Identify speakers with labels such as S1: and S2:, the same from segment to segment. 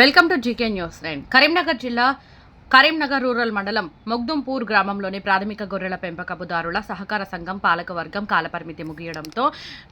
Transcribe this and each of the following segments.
S1: Welcome to GK news nine. Karimnagar జిల్లా Karimnagar rural మండలం మొగ్దుంపూర్ గ్రామంలోని ప్రాథమిక గొర్రెల పెంపకపుదారుల సహకార సంఘం పాలకవర్గం కాలపరిమితి ముగియడంతో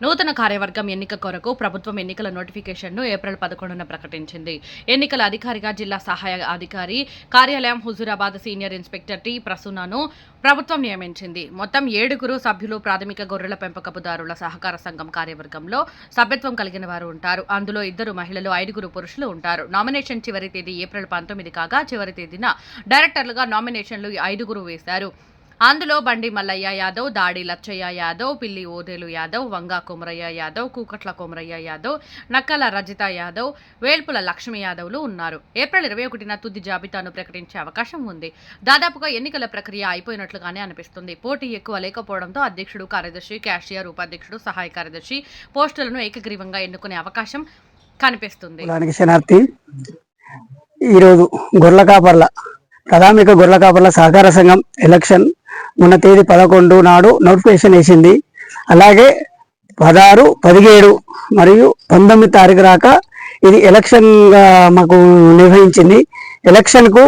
S1: నూతన కార్యవర్గం ఎన్నిక కొరకు ప్రభుత్వం ఎన్నికల నోటిఫికేషన్ను ఏప్రిల్ పదకొండున ప్రకటించింది. ఎన్నికల అధికారిగా జిల్లా సహాయ అధికారి కార్యాలయం హుజూరాబాద్ సీనియర్ ఇన్స్పెక్టర్ టి ప్రసూనను ప్రభుత్వం నియమించింది. మొత్తం ఏడుగురు సభ్యులు ప్రాథమిక గొర్రెల పెంపకపుదారుల సహకార సంఘం కార్యవర్గంలో సభ్యత్వం కలిగిన వారు ఉంటారు. అందులో ఇద్దరు మహిళలు ఐదుగురు పురుషులు ఉంటారు. నామినేషన్ చివరి తేదీ ఏప్రిల్ పంతొమ్మిది కాగా చివరి తేదీన డైరెక్టర్లుగా నామినేషన్లు ఐదుగురు వేశారు. అందులో బండి మల్లయ్య యాదవ్ దాడి లచ్చయ్య యాదవ్ పిల్లి ఓదేలు యాదవ్ వంగా కొమరయ్య యాదవ్ కూకట్ల కొమరయ్య యాదవ్ నక్కల రజిత యాదవ్ వేల్పుల లక్ష్మీ యాదవ్లు ఉన్నారు. ఏప్రిల్ ఇరవై ఒకటిన తుది జాబితాను ప్రకటించే అవకాశం ఉంది. దాదాపుగా ఎన్నికల ప్రక్రియ అయిపోయినట్లుగానే అనిపిస్తుంది. పోటీ ఎక్కువ లేకపోవడంతో అధ్యక్షుడు కార్యదర్శి క్యాషియర్ ఉపాధ్యక్షుడు సహాయ కార్యదర్శి పోస్టులను ఏకగ్రీవంగా ఎన్నుకునే అవకాశం కనిపిస్తుంది.
S2: ఈరోజు గొర్రెల కాపర్ల ప్రాథమిక గొర్రెల కాపర్ల సహకార సంఘం ఎలక్షన్ మొన్న తేదీ పదకొండు నాడు నోటిఫికేషన్ వేసింది. అలాగే పదహారు పదిహేడు మరియు పంతొమ్మిది తారీఖు రాక ఇది ఎలక్షన్ మాకు నిర్వహించింది. ఎలక్షన్కు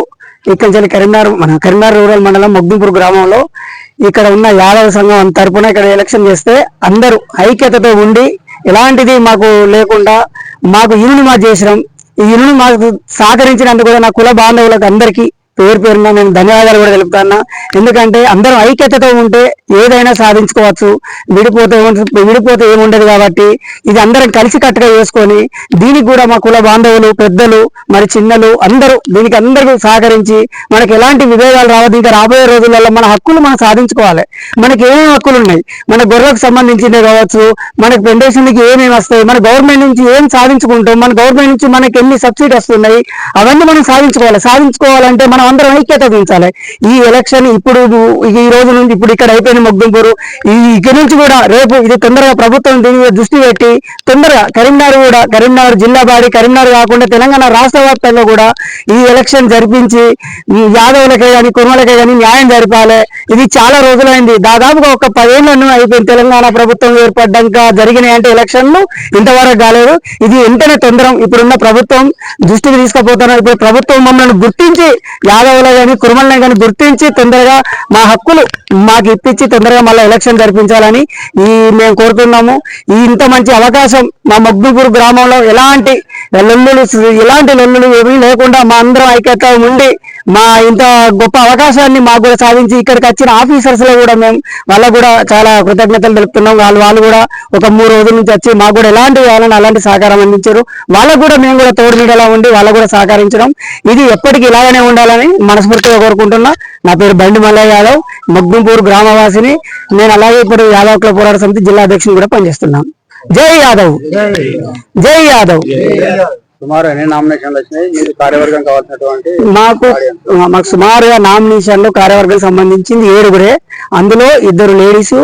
S2: ఇక్కడ నుంచి కరీంనగర్ మన కరీంనగర్ రూరల్ మండలం మొగ్దుంపూర్ గ్రామంలో ఇక్కడ ఉన్న యాదవ సంఘం తరపున ఇక్కడ ఎలక్షన్ చేస్తే అందరూ ఐక్యతతో ఉండి ఎలాంటిది మాకు లేకుండా మాకు ఇల్లు మా చేసినాం. ఈ ఇల్లు మాకు సహకరించినందుకు కూడా నా కుల బాంధవులకు అందరికీ పేరు పేరున నేను ధన్యవాదాలు కూడా తెలుపుతాను ఎందుకంటే అందరం ఐక్యతతో ఉంటే ఏదైనా సాధించుకోవచ్చు. విడిపోతే విడిపోతే ఏముండదు కాబట్టి ఇది అందరం కలిసి కట్టుగా చేసుకొని దీనికి కూడా మా కుల బాంధవులు పెద్దలు మరి చిన్నలు అందరూ దీనికి అందరూ సహకరించి మనకి ఎలాంటి విభేదాలు రావద్దు. ఇంకా రాబోయే రోజులలో మన హక్కులు మనం సాధించుకోవాలి. మనకి ఏమేమి హక్కులు ఉన్నాయి? మన గొర్రెలకు సంబంధించినవి కావచ్చు మనకి పెన్షన్కి ఏమేమి వస్తాయి మన గవర్నమెంట్ నుంచి ఏం సాధించుకుంటాం మన గవర్నమెంట్ నుంచి మనకి ఎన్ని సబ్సిడీ వస్తున్నాయి అవన్నీ మనం సాధించుకోవాలి. సాధించుకోవాలంటే మనం అందరం ఐక్యత దించాలి ఈ ఎలక్షన్ ఇప్పుడు ఈ రోజు నుంచి ఇప్పుడు ఇక్కడ అయిపోయిన మొగ్గుంపూరు ఈ ఇక నుంచి కూడా రేపు ఇది తొందరగా ప్రభుత్వం దీని మీద దృష్టి పెట్టి తొందరగా కరీంనగర్ కూడా కరీంనగర్ జిల్లా బాడి కరీంనగర్ కాకుండా తెలంగాణ రాష్ట్ర వ్యాప్తంగా కూడా ఈ ఎలక్షన్ జరిపించి యాదవులకే కానీ కుర్మలకే కానీ న్యాయం జరపాలి. ఇది చాలా రోజులైంది. దాదాపుగా ఒక పదేళ్ళను అయిపోయింది తెలంగాణ ప్రభుత్వం ఏర్పడ్డాక జరిగినాయి అంటే ఎలక్షన్లు ఇంతవరకు కాలేదు. ఇది వెంటనే తొందరం ఇప్పుడున్న ప్రభుత్వం దృష్టికి తీసుకుపోతున్నారు ఇప్పుడు ప్రభుత్వం మమ్మల్ని గుర్తించి యాదవ్లో కానీ కురుమల్ని కానీ గుర్తించి తొందరగా మా హక్కులు మాకు ఇప్పించి తొందరగా మళ్ళీ ఎలక్షన్ జరిపించాలని ఈ మేము కోరుతున్నాము. ఈ ఇంత మంచి అవకాశం మా మగ్గుపూర్ గ్రామంలో ఎలాంటి లొల్లులు ఎలాంటి లొల్లులు ఏమీ లేకుండా మా అందరం ఐక్యత ఉండి మా ఇంత గొప్ప అవకాశాన్ని మాకు కూడా సాధించి ఇక్కడికి వచ్చిన ఆఫీసర్స్లో కూడా మేము వాళ్ళకు కూడా చాలా కృతజ్ఞతలు తెలుపుతున్నాం. వాళ్ళు వాళ్ళు కూడా ఒక మూడు రోజుల నుంచి వచ్చి మాకు కూడా ఎలాంటి వాళ్ళని అలాంటి సహకారం అందించారు. వాళ్ళకు కూడా మేము కూడా తోడు నీడలా ఉండి వాళ్ళకు కూడా సహకరించడం. ఇది ఎప్పటికీ ఇలాగనే ఉండాలని మనస్ఫూర్తిగా కోరుకుంటున్నా. నా పేరు బండి మల్లయ్య యాదవ్ మగ్దుంపూర్ గ్రామవాసిని. నేను అలాగే ఇప్పుడు యాదవ్ క్లబ్ పోరాట సమితి జిల్లా అధ్యక్షుని కూడా పనిచేస్తున్నాను. జై యాదవ్. జై యాదవ్.
S3: సుమారు ఎన్ని నామినేషన్లు వచ్చినాయి? మీరు కార్యవర్గం కావాల్సినటువంటి
S2: మాకు మాకు సుమారుగా నామినేషన్లు కార్యవర్గం సంబంధించింది ఏడుగురే. అందులో ఇద్దరు లేడీస్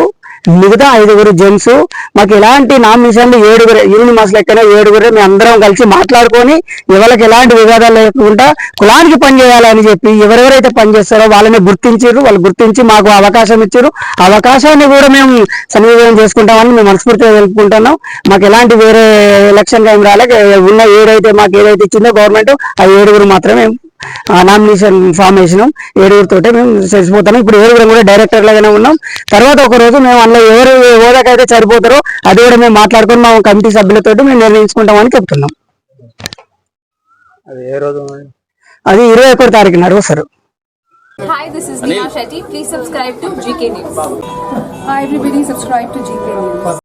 S2: మిగతా ఐదుగురు జెంట్స్ మాకు ఎలాంటి నామినేషన్లు ఏడుగురే యూని మాస్ లెక్కనే ఏడుగురే మేము అందరం కలిసి మాట్లాడుకొని ఎవరికి ఎలాంటి వివాదాలు లేకుండా కులానికి పనిచేయాలని చెప్పి ఎవరెవరైతే పనిచేస్తారో వాళ్ళని గుర్తించారు వాళ్ళు గుర్తించి మాకు అవకాశం ఇచ్చారు అవకాశాన్ని కూడా మేము సన్నివేదనం చేసుకుంటామని మేము మనస్ఫూర్తిగా తెలుపుకుంటున్నాం. మాకు ఎలాంటి వేరే ఎలక్షన్ టైం రాలే. ఉన్న ఏదైతే మాకు ఏదైతే ఇచ్చిందో గవర్నమెంట్ ఆ ఏడుగురు మాత్రమే నామినేషన్ ఫామ్ వేసినాం ఏడుగురితోటే మేము చచ్చిపోతాం. ఇప్పుడు ఏడుగురం కూడా డైరెక్టర్ లాగానే ఉన్నాం. తర్వాత ఒక రోజు మేము అందులో ఎవరు హోదాకైతే సరిపోతారో అది కూడా మేము మాట్లాడుకుని మా కమిటీ సభ్యులతో మేము నిర్ణయించుకుంటామని చెప్తున్నాం.
S3: అది ఏ రోజు
S2: అది ఇరవై ఒకటి తారీఖు నడువు sir.
S4: Hi, this is Neha Shetty. Please subscribe to GK News.
S5: Hi everybody, subscribe to GK News.